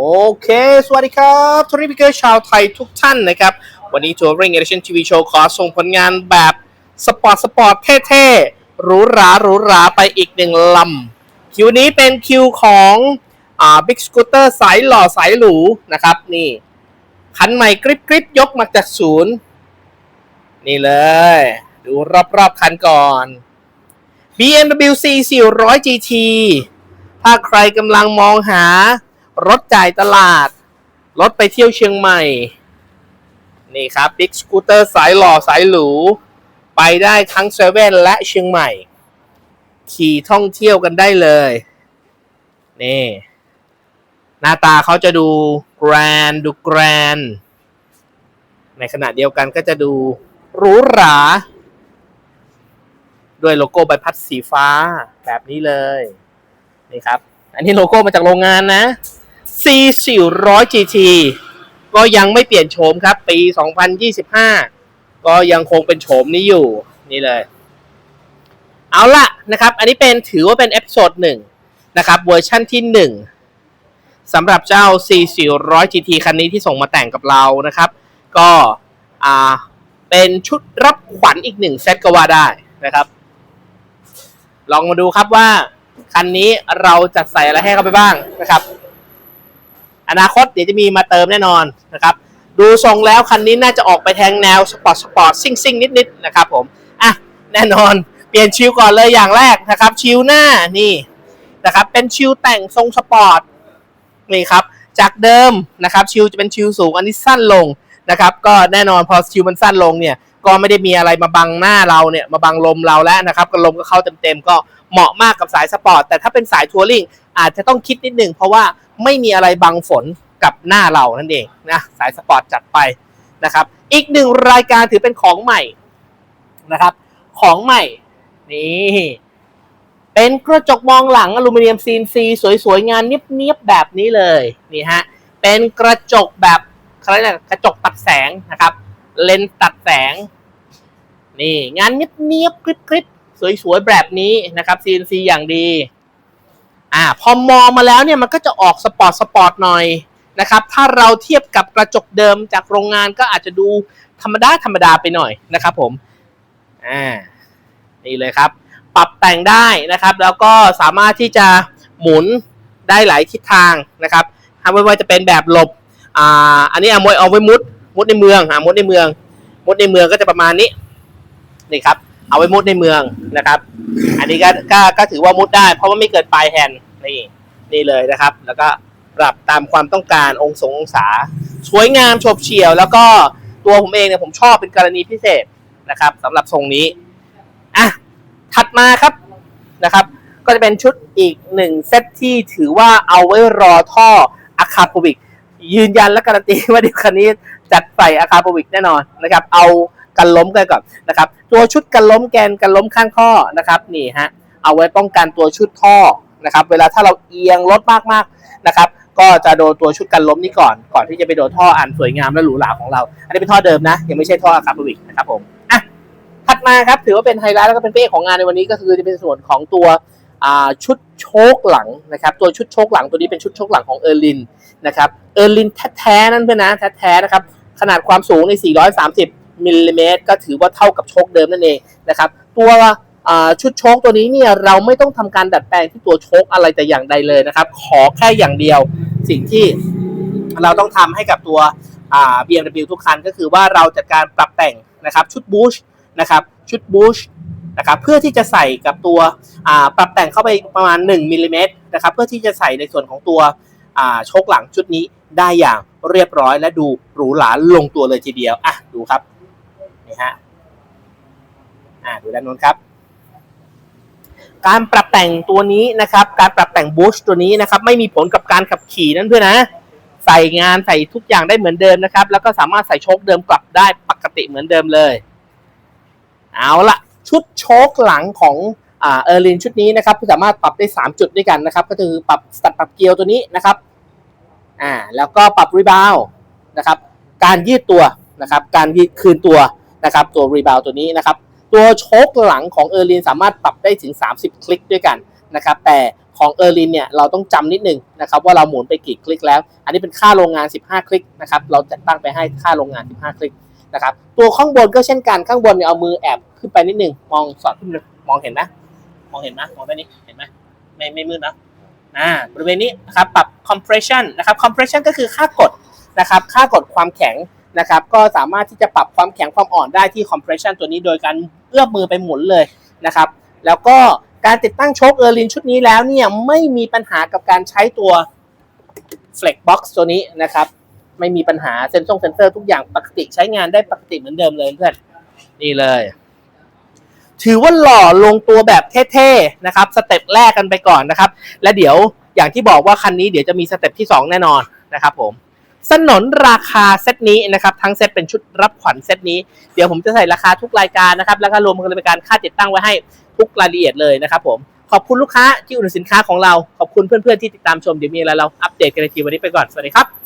โอเค สวัสดีครับทริปิเกอร์ชาวไทยทุกท่านนะครับ วันนี้ Touring Edition TV Show ขอส่งผลงานแบบสปอร์ตสปอร์ตเท่ๆหรูหราหรูหราไปอีกหนึ่งลำ คิวนี้เป็นคิวของอ่าบิ๊กสกูตเตอร์สายหล่อสายหรูนะครับ นี่คันใหม่กริบกริบยกมาจากศูนย์ นี่เลย ดูรอบๆคันก่อน BMW C 400 GT ถ้าใครกำลังมองหา รถจ่ายตลาด รถไปเที่ยวเชียงใหม่ นี่ครับบิ๊กสกูตเตอร์สายหล่อสายหรูไปได้ทั้งเซเว่นและเชียงใหม่ ขี่ท่องเที่ยวกันได้เลย นี่ หน้าตาเขาจะดูแกรนดูแกรนในขณะเดียวกันก็จะดูหรูหรา ด้วยโลโก้ใบพัดสีฟ้าแบบนี้เลย นี่ครับ อันนี้โลโก้มาจากโรงงานนะ C 400 GT ก็ยังไม่เปลี่ยนโฉมครับ ปี 2025 ก็ยังคงเป็นโฉมนี้อยู่นี่เลย เอาละนะครับ อันนี้เป็นถือว่าเป็นเอพิโซดหนึ่งนะครับเวอร์ชั่นที่หนึ่งสำหรับเจ้า C 400 GT คันนี้ที่ส่งมาแต่งกับเรานะครับ ก็อ่าเป็นชุดรับขวัญอีกหนึ่งเซตก็ว่าได้นะครับ ลองมาดูครับว่า คันนี้เราจัดใส่อะไรให้เข้าไปบ้างนะครับ อนาคตเดี๋ยวจะมีมาเติมแน่นอนนะครับดูทรงแล้วคันนี้น่าจะออกไปแทงแนวสปอร์ตสปอร์ตซิ่งซิ่งนิดๆนะครับผมอะแน่นอนเปลี่ยนชิวก่อนเลยอย่างแรกนะครับ ชิวหน้านี่นะครับเป็นชิวแต่งทรงสปอร์ตนี่ครับจากเดิมนะครับชิวจะเป็นชิวสูงอันนี้สั้นลงนะครับก็แน่นอนพอชิวมันสั้นลงเนี่ย ก็ไม่ได้มีอะไรมาบังหน้าเราเนี่ยมาบังลมเราแล้วนะครับก็ลมก็เข้าเต็มๆก็เหมาะมากกับสายสปอร์ตแต่ถ้าเป็นสายทัวริงอาจจะต้องคิดนิดนึงเพราะว่าไม่มีอะไรบังฝนกับหน้าเรานั่นเองนะสายสปอร์ตจัดไปนะครับ อีกหนึ่งรายการถือเป็นของใหม่นะครับ ของใหม่นี่เป็นกระจกมองหลังอลูมิเนียมซีนซีสวยๆงานเนียบๆแบบนี้เลยนี่ฮะเป็นกระจกแบบเขาเรียกอะกระจกตัดแสงนะครับ เลนส์ตัดแสง นี่งานเนียบๆกริบๆสวยๆแบบนี้นะครับ CNC อย่างดีอ่าพอมองมาแล้วเนี่ยมันก็จะออกสปอร์ตสปอร์ตหน่อยนะครับ ถ้าเราเทียบกับกระจกเดิมจากโรงงานก็อาจจะดูธรรมดาธรรมดาไปหน่อยนะครับผมอ่านี่เลยครับ ปรับแต่งได้นะครับ แล้วก็สามารถที่จะหมุนได้หลายทิศทางนะครับไม่ว่าจะเป็นแบบหลบอ่าอันนี้อาไว้เอาไว้มุด มุดในเมืองอ่ามุดในเมือง มุดในเมืองก็จะประมาณนี้ นี่ครับ เอาไว้มุดในเมืองนะครับ อันนี้ก็ก็ก็ถือว่ามุดได้ เพราะว่าไม่เกิดปลายแฮนด์นี่นี่เลยนะครับ แล้วก็ปรับตามความต้องการองศงองศา สวยงามฉบเฉี่ยว แล้วก็ตัวผมเองเนี่ยผมชอบเป็นกรณีพิเศษนะครับสำหรับทรงนี้อะถัดมาครับนะครับ ก็จะเป็นชุดอีกหนึ่งเซตที่ถือว่าเอาไว้รอท่ออะคาโปวิกยืนยันและการันตีว่าเดี๋ยวคันนี้จัดใส่อะคาโปวิกแน่นอนนะครับ เอา กันล้มกันก่อนนะครับตัวชุดกันล้มแกนกันล้มข้างข้อนะครับนี่ฮะเอาไว้ป้องกันตัวชุดท่อนะครับเวลาถ้าเราเอียงรถมากๆนะครับก็จะโดนตัวชุดกันล้มนี่ก่อน ก่อนที่จะไปโดนท่ออันสวยงามและหรูหราของเรา อันนี้เป็นท่อเดิมนะ ยังไม่ใช่ท่ออะคาโปวิกนะครับผมอะถัดมาครับถือว่าเป็นไฮไลท์แล้วก็เป็นเป้ของงานในวันนี้ก็คือจะเป็นส่วนของตัวชุดโชคหลังนะครับ ตัวชุดโชคหลังตัวนี้เป็นชุดโชคหลังของเออร์ลินนะครับเออร์ลินแท้ๆนั่นเพื่อนนะแท้ๆนะครับขนาดความสูงใน 430 มิลลิเมตรก็ถือว่าเท่ากับโชคเดิมนั่นเองนะครับตัวชุดโชคตัวนี้เนี่ยเราไม่ต้องทำการดัดแปลงที่ตัวโชคอะไรแต่อย่างใดเลยนะครับ ขอแค่อย่างเดียวสิ่งที่เราต้องทำให้กับตัวอ่า BMW ทุกคันก็คือว่าเราจัดการปรับแต่งนะครับชุดบูชนะครับชุดบูชนะครับเพื่อที่จะใส่กับตัวปรับแต่งเข้าไปประมาณ1มิลลิเมตรนะครับเพื่อที่จะใส่ในส่วนของตัวโชคหลังชุดนี้ได้อย่างเรียบร้อยและดูหรูหราลงตัวเลยทีเดียวอะดูครับ นี่ฮะอ่าดูด้านนู้นครับ การปรับแต่งตัวนี้นะครับ การปรับแต่งบูชตัวนี้นะครับ ไม่มีผลกับการขับขี่นั่นด้วยนะ ใส่งานใส่ทุกอย่างได้เหมือนเดิมนะครับ แล้วก็สามารถใส่โชคเดิมกลับได้ปกติเหมือนเดิมเลย เอาละชุดโชคหลังของเออร์ลินชุดนี้นะครับสามารถปรับได้ 3 จุดด้วยกันนะครับ ก็คือปรับสตัดปรับเกียวตัวนี้นะครับอ่าแล้วก็ปรับรีบาวนะครับ การยืดตัวนะครับ การยืดคืนตัว นะครับตัวรีบาวตัวนี้นะครับตัวโชคหลังของเออร์ลินสามารถปรับได้ถึง 30 คลิกด้วยกันนะครับแต่ของเออร์ลินเนี่ยเราต้องจำนิดนึงนะครับว่าเราหมุนไปกี่คลิกแล้ว อันนี้เป็นค่าโรงงาน 15 คลิกนะครับเราจะตั้งไปให้ค่าโรงงาน 15 คลิกนะครับตัวข้างบนก็เช่นกันข้างบนเนี่ยเอามือแอบขึ้นไปนิดนึงมองสอดขึ้นเลยมองเห็นไหมมองเห็นไหมมองได้นี้เห็นไหมไม่ไม่มืดนะอ่าบริเวณนี้นะครับปรับ compression นะครับ compression ก็คือค่ากดนะครับค่ากดความแข็ง นะครับก็สามารถที่จะปรับความแข็งความอ่อนได้ที่ compression ตัวนี้โดยการเอื้อมมือไปหมุนเลยนะครับแล้วก็การติดตั้งโชคเออร์ลินชุดนี้แล้วเนี่ยไม่มีปัญหากับการใช้ตัว Flex Box ตัวนี้นะครับไม่มีปัญหาเซนซงเซนเซอร์ทุกอย่างปกติใช้งานได้ปกติเหมือนเดิมเลยเพื่อนนี่เลย ถือว่าหล่อลงตัวแบบเท่ๆนะครับสเต็ปแรกกันไปก่อนนะครับ และเดี๋ยวอย่างที่บอกว่าคันนี้เดี๋ยวจะมีสเต็ปที่ 2 แน่นอนนะครับผม สนนราคาเซตนี้นะครับทั้งเซตเป็นชุดรับขวัญเซตนี้ เดี๋ยวผมจะใส่ราคาทุกรายการนะครับแล้วก็รวมกันเป็นการค่าติดตั้งไว้ให้ทุกรายละเอียดเลยนะครับผมขอบคุณลูกค้าที่อุดหนุนสินค้าของเราขอบคุณเพื่อนๆที่ติดตามชมเดี๋ยวมีอะไรเราอัปเดตกันในทีวันนี้ไปก่อนสวัสดีครับ